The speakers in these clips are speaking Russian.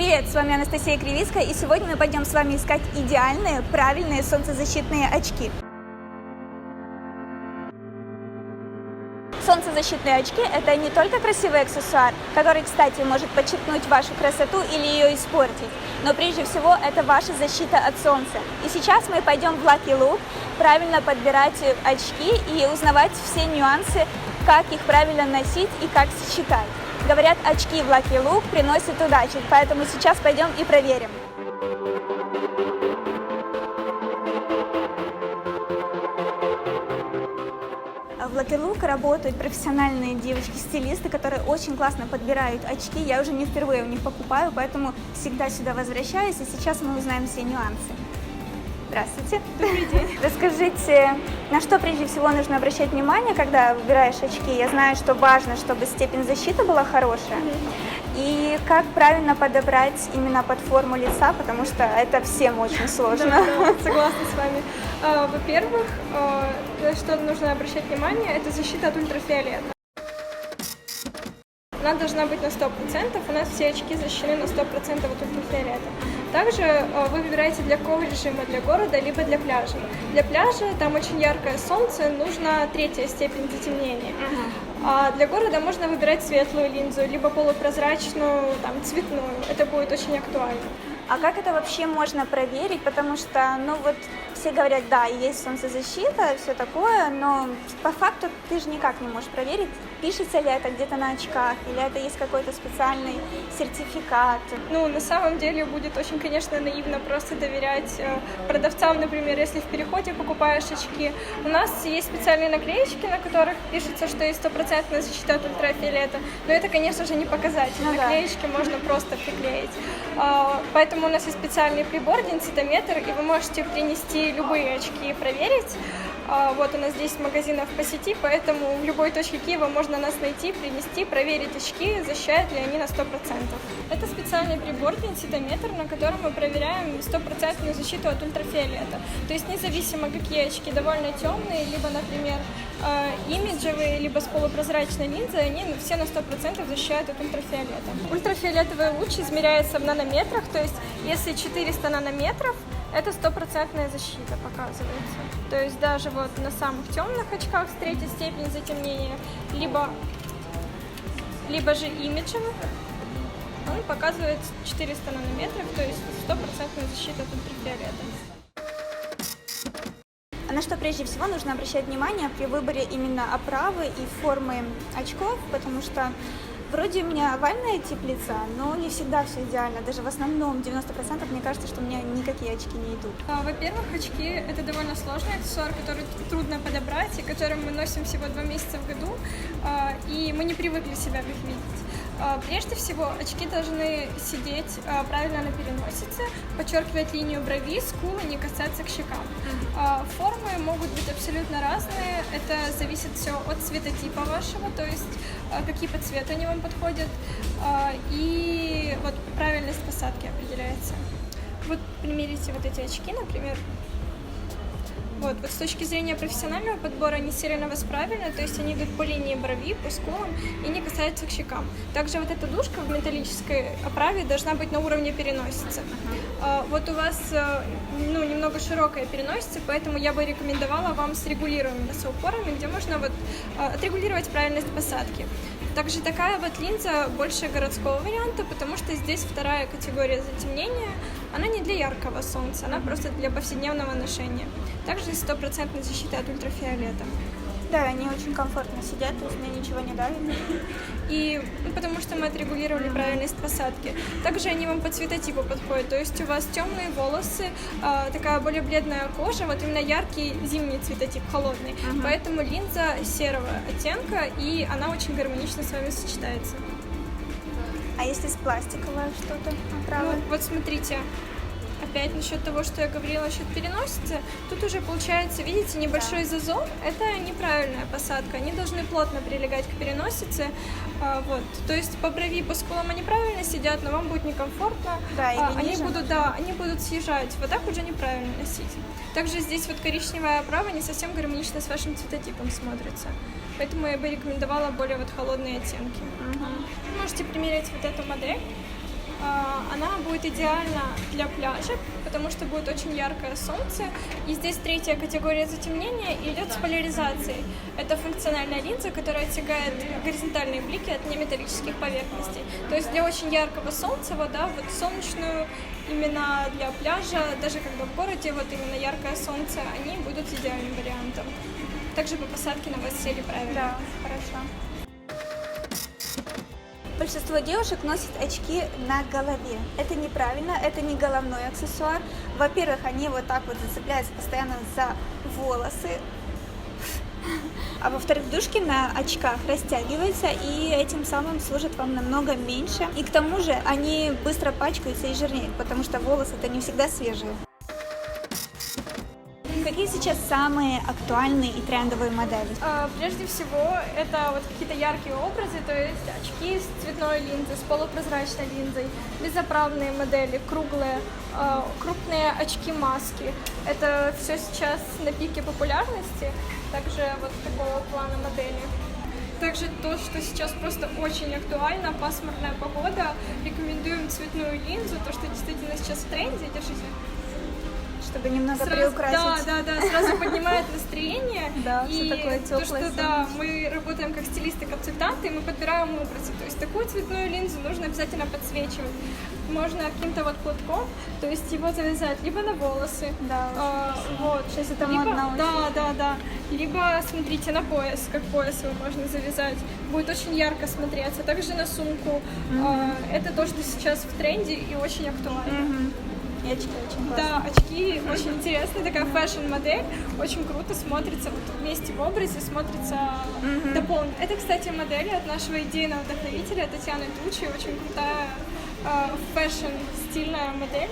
Привет, с вами Анастасия Кривицкая, и сегодня мы пойдем с вами искать идеальные, правильные солнцезащитные очки. Солнцезащитные очки – это не только красивый аксессуар, который, кстати, может подчеркнуть вашу красоту или ее испортить, но прежде всего это ваша защита от солнца. И сейчас мы пойдем в Lucky Look правильно подбирать очки и узнавать все нюансы, как их правильно носить и как сочетать. Говорят, очки в Lucky Look приносят удачу, поэтому сейчас пойдем и проверим. В Lucky Look работают профессиональные девочки-стилисты, которые очень классно подбирают очки. Я уже не впервые у них покупаю, поэтому всегда сюда возвращаюсь, и сейчас мы узнаем все нюансы. Здравствуйте. Добрый день. Расскажите, на что прежде всего нужно обращать внимание, когда выбираешь очки? Я знаю, что важно, чтобы степень защиты была хорошая. И как правильно подобрать именно под форму лица, потому что это всем очень сложно. Да, да, согласна с вами. А, Во-первых, а, на что нужно обращать внимание, это защита от ультрафиолета. Она должна быть на 100%, у нас все очки защищены на 100% от ультрафиолета. Также а, вы выбираете для какого режима, для города, либо для пляжа. Для пляжа там очень яркое солнце, нужна третья степень затемнения. А для города можно выбирать светлую линзу, либо полупрозрачную, там, цветную. Это будет очень актуально. А как это вообще можно проверить? Потому что, ну вот, все говорят, да, есть солнцезащита, все такое, но по факту ты же никак не можешь проверить, пишется ли это где-то на очках, или это есть какой-то специальный сертификат. Ну, на самом деле будет очень, конечно, наивно просто доверять э, продавцам, например, если в переходе покупаешь очки. У нас есть специальные наклеечки, на которых пишется, что есть стопроцентная защита от ультрафиолета, но это, конечно же, не показатель. Ну да. Наклеечки можно просто приклеить. А, Поэтому у нас есть специальный прибор, денситометр, и вы можете принести любые очки и проверить. А, Вот у нас 10 магазинов по сети, поэтому в любой точке Киева можно нас найти, принести, проверить очки, защищают ли они на 100%. Это специальный прибор, денситометр, на котором мы проверяем стопроцентную защиту от ультрафиолета. То есть независимо, какие очки довольно темные, либо, например, э, имиджевые, либо с полупрозрачной линзой, они все на 100% защищают от ультрафиолета. Ультрафиолетовый луч измеряется в нанометрах, то есть если 400 нанометров, это стопроцентная защита показывается. То есть даже вот на самых темных очках с третьей степени затемнения, либо, либо же имиджевых, он показывает 400 нанометров, то есть стопроцентная защита от ультрафиолета. А на что прежде всего нужно обращать внимание при выборе именно оправы и формы очков, потому что вроде у меня овальная тип лица, но не всегда все идеально. Даже в основном 90% мне кажется, что у меня никакие очки не идут. А, Во-первых, очки – это довольно сложный аксессуар, который тр- трудно подобрать, и который мы носим всего два месяца в году, а, и мы не привыкли себя в них видеть. А, Прежде всего, очки должны сидеть а, правильно на переносице, подчеркивать линию брови, скулы, не касаться к щекам. А, Формы могут быть абсолютно разные, это зависит все от цветотипа вашего, то есть какие по цвету они вам подходят, и вот правильность посадки определяется. Вот примерите вот эти очки, например. Вот, вот с точки зрения профессионального подбора они сели на вас правильно, то есть они идут по линии брови, по скулам и не касаются к щекам. Также вот эта дужка в металлической оправе должна быть на уровне переносицы. А, Вот у вас э, ну, немного широкая переносица, поэтому я бы рекомендовала вам с регулируемыми носоупорами, где можно вот э, отрегулировать правильность посадки. Также такая вот линза больше городского варианта, потому что здесь вторая категория затемнения. Она не для яркого солнца, она просто для повседневного ношения. Также стопроцентной защиты от ультрафиолета. Да, они очень комфортно сидят, то есть мне ничего не давит. И ну, потому что мы отрегулировали правильность посадки. Также они вам по цветотипу подходят. То есть у вас темные волосы, а, такая более бледная кожа, вот именно яркий зимний цветотип, холодный. Поэтому линза серого оттенка, и она очень гармонично с вами сочетается. А если с пластиковое что-то оправа? Ну, вот смотрите, опять насчет того, что я говорила насчет переносицы, тут уже получается, видите, небольшой зазор, это неправильная посадка, они должны плотно прилегать к переносице, а, вот, то есть по брови, по скулам они правильно сидят, но вам будет некомфортно, Да, или А, они ниже. будут, да, они будут съезжать, вот так уже неправильно носить. Также здесь вот коричневая оправа не совсем гармонично с вашим цветотипом смотрится, поэтому я бы рекомендовала более вот холодные оттенки. Можете примерить вот эту модель. А, Она будет идеальна для пляжа, потому что будет очень яркое солнце. И здесь третья категория затемнения идет с поляризацией. Это функциональная линза, которая оттягивает горизонтальные блики от неметаллических поверхностей. То есть для очень яркого солнца, вот, да, вот солнечную именно для пляжа, даже когда в городе вот именно яркое солнце, они будут идеальным вариантом. Также по посадке на вас сели правильно. Да, хорошо. Большинство девушек носит очки на голове. Это неправильно, это не головной аксессуар. Во-первых, они вот так вот зацепляются постоянно за волосы. А во-вторых, дужки на очках растягиваются и этим самым служат вам намного меньше. И к тому же они быстро пачкаются и жирнеют, потому что волосы это не всегда свежие. Какие сейчас самые актуальные и трендовые модели? А, Прежде всего, это вот какие-то яркие образы, то есть очки с цветной линзой, с полупрозрачной линзой, безоправные модели, круглые, а, крупные очки-маски. Это все сейчас на пике популярности, также вот такого плана модели. Также то, что сейчас просто очень актуально, пасмурная погода, рекомендуем цветную линзу, то, что действительно сейчас в тренде, держите. Чтобы немного Сразу- приукрасить. Да, да, да, сразу поднимает настроение. Да, и такое то, тёплое, что да, мы работаем как стилисты-консультанты, и мы подбираем образы. То есть такую цветную линзу нужно обязательно подсвечивать. Можно каким-то вот платком, то есть его завязать либо на волосы. Да, а, вот. Сейчас это либо, модно. Да, да, да. Либо смотрите на пояс, как пояс его можно завязать. Будет очень ярко смотреться. Также на сумку. А, это то, что сейчас в тренде и очень актуально. Мгм. И очки очень классные. Да, очки очень интересная, такая фэшн-модель, очень круто смотрится вот вместе в образе, смотрится дополнено. Это, кстати, модель от нашего идейного вдохновителя Татьяны Тучи, очень крутая э, фэшн-стильная модель,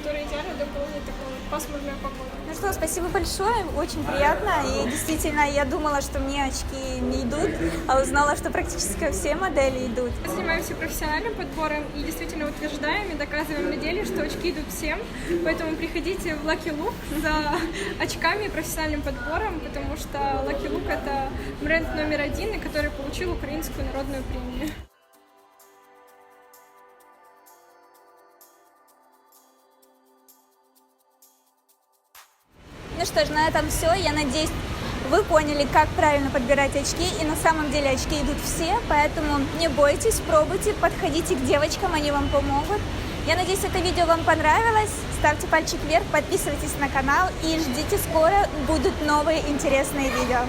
которая идеально дополнит такую пасмурную погоду. Ну что, спасибо большое, очень приятно. И действительно, я думала, что мне очки не идут, а узнала, что практически все модели идут. Мы занимаемся профессиональным подбором и действительно утверждаем и доказываем на деле, что очки идут всем. Поэтому приходите в Lucky Look за очками и профессиональным подбором, потому что Lucky Look это бренд номер один, который получил украинскую народную премию. Ну что ж, на этом все. Я надеюсь, вы поняли, как правильно подбирать очки. И на самом деле очки идут все, поэтому не бойтесь, пробуйте, подходите к девочкам, они вам помогут. Я надеюсь, это видео вам понравилось. Ставьте пальчик вверх, подписывайтесь на канал и ждите скоро будут новые интересные видео.